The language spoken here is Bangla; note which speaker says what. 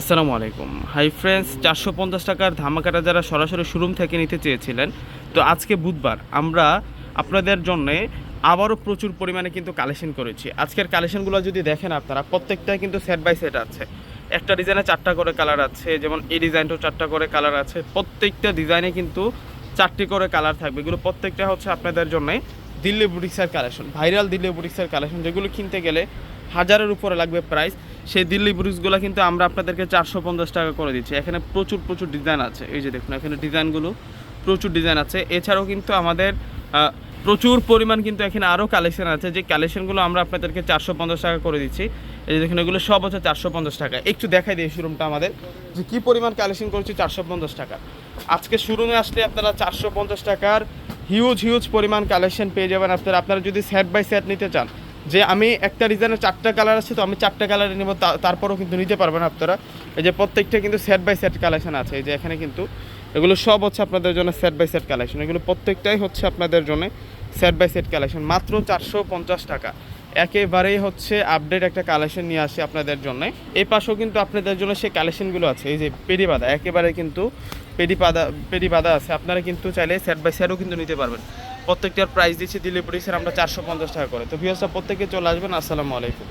Speaker 1: আসসালামু আলাইকুম। হাই ফ্রেন্ডস, চারশো পঞ্চাশ টাকার ধামাকাটা যারা সরাসরি শোরুম থেকে নিতে চেয়েছিলেন, তো আজকে বুধবার আমরা আপনাদের জন্যে আবারও প্রচুর পরিমাণে কিন্তু কালেকশন করেছি। আজকের কালেকশনগুলো যদি দেখেন আপনারা, প্রত্যেকটাই কিন্তু সেট বাই সেট আছে। একটা ডিজাইনে চারটা করে কালার আছে, যেমন এই ডিজাইনটাও চারটা করে কালার আছে। প্রত্যেকটা ডিজাইনে কিন্তু চারটি করে কালার থাকবে। এগুলো প্রত্যেকটা হচ্ছে আপনাদের জন্যে দিল্লি বুটিক্সের কালেকশন ভাইরাল দিল্লি বুটিক্সের কালেকশন যেগুলো কিনতে গেলে হাজারের উপরে লাগবে প্রাইস সেই দিল্লি ব্রুজগুলো কিন্তু আমরা আপনাদেরকে চারশো পঞ্চাশ টাকা করে দিচ্ছি। এখানে প্রচুর প্রচুর ডিজাইন আছে। এই যে দেখুন, এখানে ডিজাইনগুলো প্রচুর ডিজাইন আছে। এছাড়াও কিন্তু আমাদের প্রচুর পরিমাণ কিন্তু এখানে আরও কালেকশন আছে। যে কালেকশনগুলো আমরা আপনাদেরকে চারশো পঞ্চাশ টাকা করে দিচ্ছি। এই যে দেখুন, এগুলো সব হচ্ছে চারশো পঞ্চাশ টাকা। একটু দেখাই দিই শোরুমটা আমাদের। যে কী পরিমাণ কালেকশন করছি, চারশো পঞ্চাশ টাকা। আজকে শোরুমে আসলে আপনারা চারশো পঞ্চাশ টাকার হিউজ হিউজ পরিমাণ কালেকশন পেয়ে যাবেন। আপনারা আপনারা যদি সেট বাই সেট নিতে চান যে আমি একটা ডিজাইনের চারটা কালার আছে, তো আমি চারটা কালারে নেব তারপরেও কিন্তু নিতে পারবেন আপনারা। এই যে প্রত্যেকটা কিন্তু সেট বাই সেট কালেকশন আছে, এই যে এখানে কিন্তু এগুলো সব হচ্ছে আপনাদের জন্য সেট বাই সেট কালেকশন এগুলো প্রত্যেকটাই হচ্ছে আপনাদের জন্য সেট বাই সেট কালেকশন মাত্র চারশো পঞ্চাশ টাকা। একেবারেই হচ্ছে আপডেট একটা কালেকশন নিয়ে আসে আপনাদের জন্য। এই পাশেও কিন্তু আপনাদের জন্য সেই কালেকশনগুলো আছে, এই যে পেডি বাদা একেবারে কিন্তু পেডি পাদা পেডি বাদা আছে। আপনারা কিন্তু চাইলে সেট বাই সেটও কিন্তু নিতে পারবেন। প্রত্যেকটার প্রাইস দিচ্ছি দিল্লি স্যার আমরা চারশো পঞ্চাশ টাকা করে। তো ভিউসটা প্রত্যেকে চলে আসবেন, আসসালামু আলাইকুম।